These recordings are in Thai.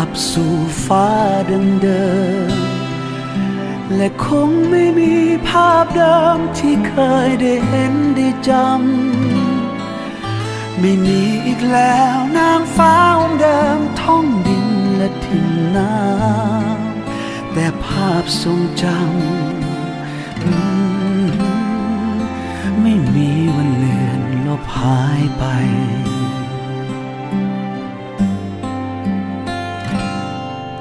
กลับสู่ฟ้าเดิมๆและคงไม่มีภาพเดิมที่เคยได้เห็นได้จำ ไม่มีอีกแล้วนางฟ้าองค์เดิมท่องดินและถิ่นน้ำแต่ภาพทรงจำไม่มีวันเลือนลบหายไป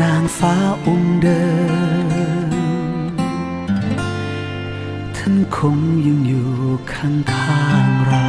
นางฟ้าองค์เดิม ท่านคงยังอยู่ข้างๆเรา